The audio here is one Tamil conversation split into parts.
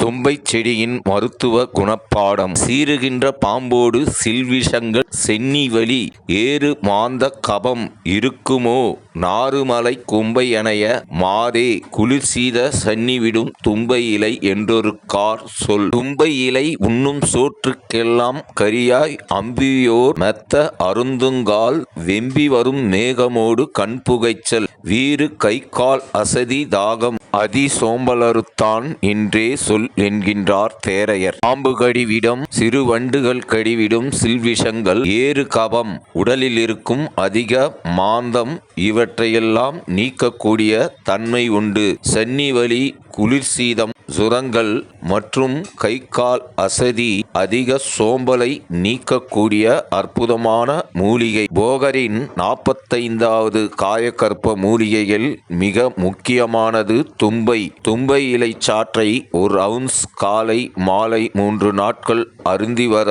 தும்பைச் செடியின் மருத்துவ குணப்பாடம். சீறுகின்ற பாம்போடு சில்விஷங்கள் சென்னிவலி ஏறு மாந்த கபம் இருக்குமோ? நாறுமலை கும்பையனைய மாதே குளிர்சீத சன்னிவிடும் தும்பை இலை என்றொரு கார் சொல். தும்பை இலை உண்ணும் சோற்றுக்கெல்லாம் கரியாய் அம்பியோர் மெத்த அருந்துங்கால் வெம்பி வரும் மேகமோடு கண் புகைச்சல் வீறு கைகால் அசதி தாகம். அதி சோம்பலறுத்தான் என்றே சொல் என்கின்றார் தேரையர். பாம்பு கடிவிடம் சிறு வண்டுகள் கடிவிடும் சில்விஷங்கள் ஏறு கபம் உடலில் இருக்கும் அதிக மாந்தம் இவற்றையெல்லாம் நீக்கக்கூடிய தன்மை உண்டு. சென்னி வலி குளிர்சீதம் சுரங்கள் மற்றும் கை கால் அசதி அதிக சோம்பலை நீக்கக்கூடிய அற்புதமான மூலிகை. போகரின் நாற்பத்தைந்தாவது காயக்கற்ப மூலிகையில் மிக முக்கியமானது தும்பை. தும்பை இலை சாற்றை ஒரு அவுன்ஸ் காலை மாலை மூன்று நாட்கள் அருந்தி வர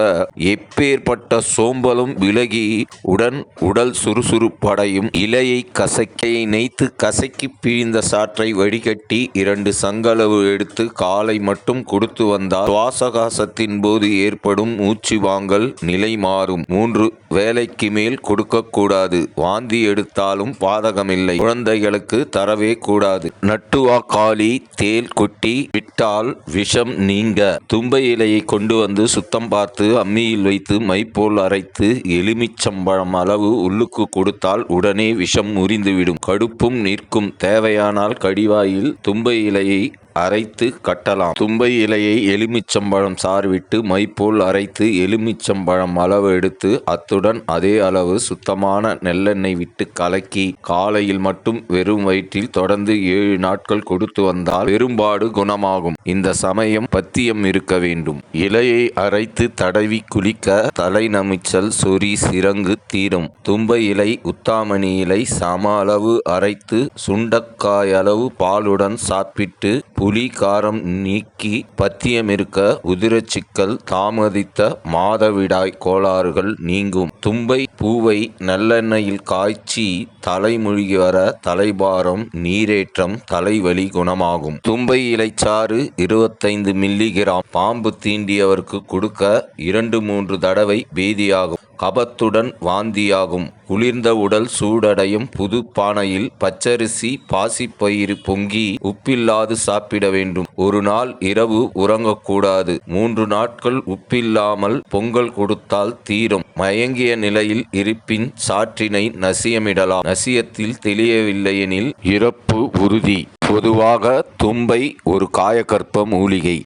எப்பேற்பட்ட சோம்பலும் விலகி உடன் உடல் சுறுசுறுப்படையும். இலையை கசக்கையை நெய்த்து கசக்கி பிழிந்த சாற்றை வடிகட்டி இரண்டு சங்களவு எடுத்து காலை மட்டும் கொடுத்து வந்தால் சுவாசகாசத்தின் போது ஏற்படும் மூச்சு வாங்கல் நிலை மாறும். மூன்று வேலைக்கு மேல் கொடுக்கக்கூடாது வாந்தி எடுத்தாலும் பாதகமில்லை. குழந்தைகளுக்கு தரவே கூடாது. நட்டுவா காளி தேல் கொட்டி விட்டால் விஷம் நீங்க. தும்பை இலையை கொண்டு வந்து சுத்தம் பார்த்து அம்மியில் வைத்து மைப்போல் அரைத்து எலுமிச்சம்பழம் அளவு உள்ளுக்கு கொடுத்தால் உடனே விஷம் முறிந்துவிடும். கடுப்பும் நிற்கும். தேவையானால் கடிவாயில் தும்பை இலையை அரைத்து கட்டலாம். தும்பை இலையை எலுமிச்சம்பழம் சார்விட்டு விட்டு அரைத்து எலுமிச்சம்பழம் அளவு எடுத்து அத்துடன் அதே அளவு சுத்தமான நெல்லெண்ணெய் விட்டு கலக்கி காலையில் மட்டும் வெறும் வயிற்றில் தொடர்ந்து ஏழு நாட்கள் கொடுத்து வந்தால் பெரும்பாடு குணமாகும். இந்த சமயம் பத்தியம் இருக்க வேண்டும். இலையை அரைத்து தடவி குளிக்க தலை நமிச்சல் சொறி சிறங்கு தீரும். தும்பை இலை உத்தாமணி இலை சம அளவு அரைத்து சுண்டக்காய் அளவு பாலுடன் சாப்பிட்டு புலி காரம் நீக்கி பத்தியமிருக்க உதிரச்சிக்கல் தாமதித்த மாதவிடாய் கோளாறுகள் நீங்கும். தும்பை பூவை நல்லெண்ணெயில் காய்ச்சி தலைமொழிகி வர தலைபாரம் நீரேற்றம் தலைவலி குணமாகும். தும்பை இலைச்சாறு இருபத்தைந்து மில்லிகிராம் பாம்பு தீண்டியவருக்கு கொடுக்க இரண்டு மூன்று தடவை பேதியாகும். கபத்துடன் வாந்தியாகும். குளிர்ந்த உடல் சூடடையும் புது பானையில் பச்சரிசி பாசிப்பயிறு பொங்கி உப்பில்லாது சாப்பிட வேண்டும். ஒரு நாள் இரவு உறங்கக்கூடாது. மூன்று நாட்கள் உப்பில்லாமல் பொங்கல் கொடுத்தால் தீரும். மயங்கிய நிலையில் இருப்பின் சாற்றினை நசியமிடலாம். நசியத்தில் தெளியவில்லையெனில் இறப்பு உறுதி. பொதுவாக தும்பை ஒரு காயக்கற்ப மூலிகை.